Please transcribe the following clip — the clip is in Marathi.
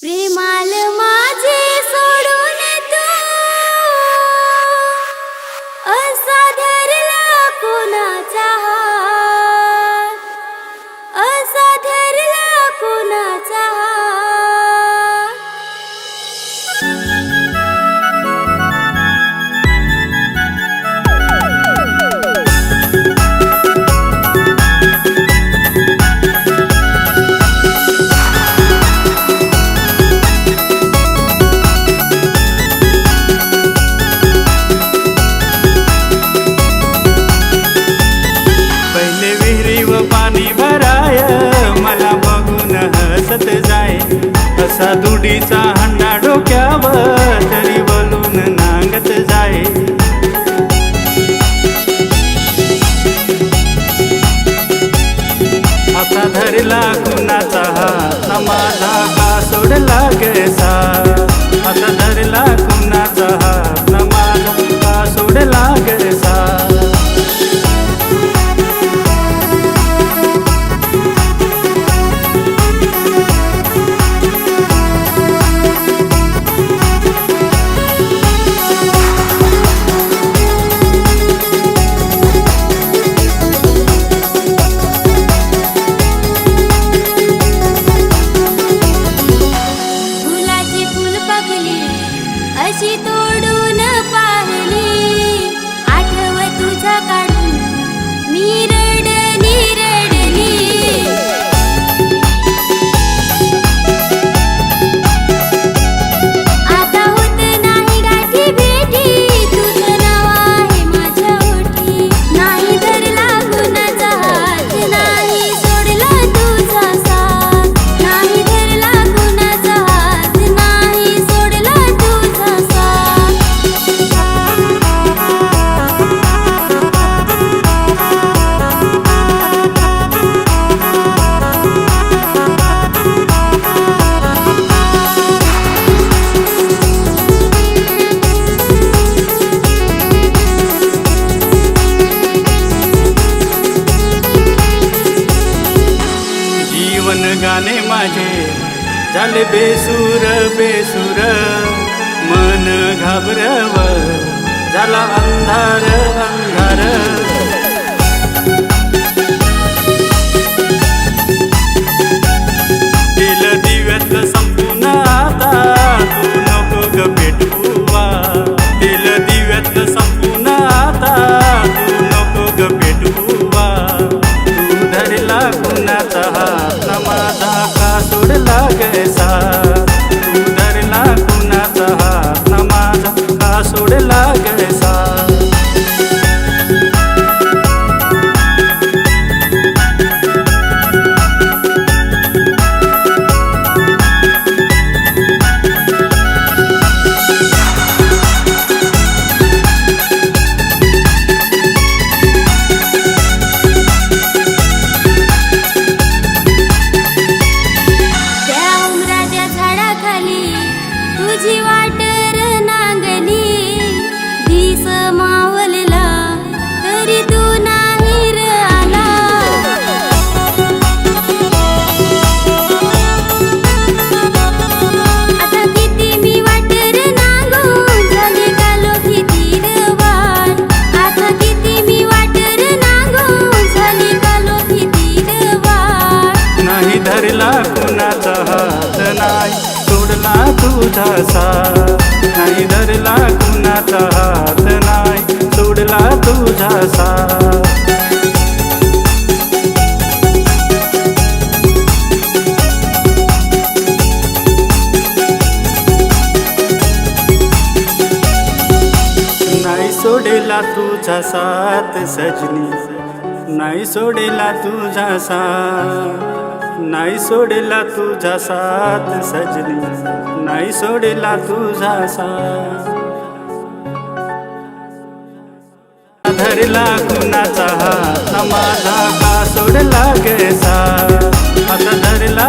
ಪ್ರೇಮ जीव पाणी भराय मला बघून हसत जाय. असा दुडीचा हंडा डोक्यावर तरी बोलून नांगत जाय. आता धरला कुणाचा हात माझा का सोडला गेसा आता धरला झाले बेसूर बेसूर. मन घाबरव झाला अंधार अंधार. गैसा सोडला तुझासा नाही धरला कुणाचा हात नाही सोडला तुझासा नाही सोडेला तुझा साथ सजनी. नाही सोडेला तुझा साथ नाही सोडला तुझा साथ सजनी. नाही सोडला तुझा साथ. धरला कुणाचा हात माझा का सोडला गेसा आता धरला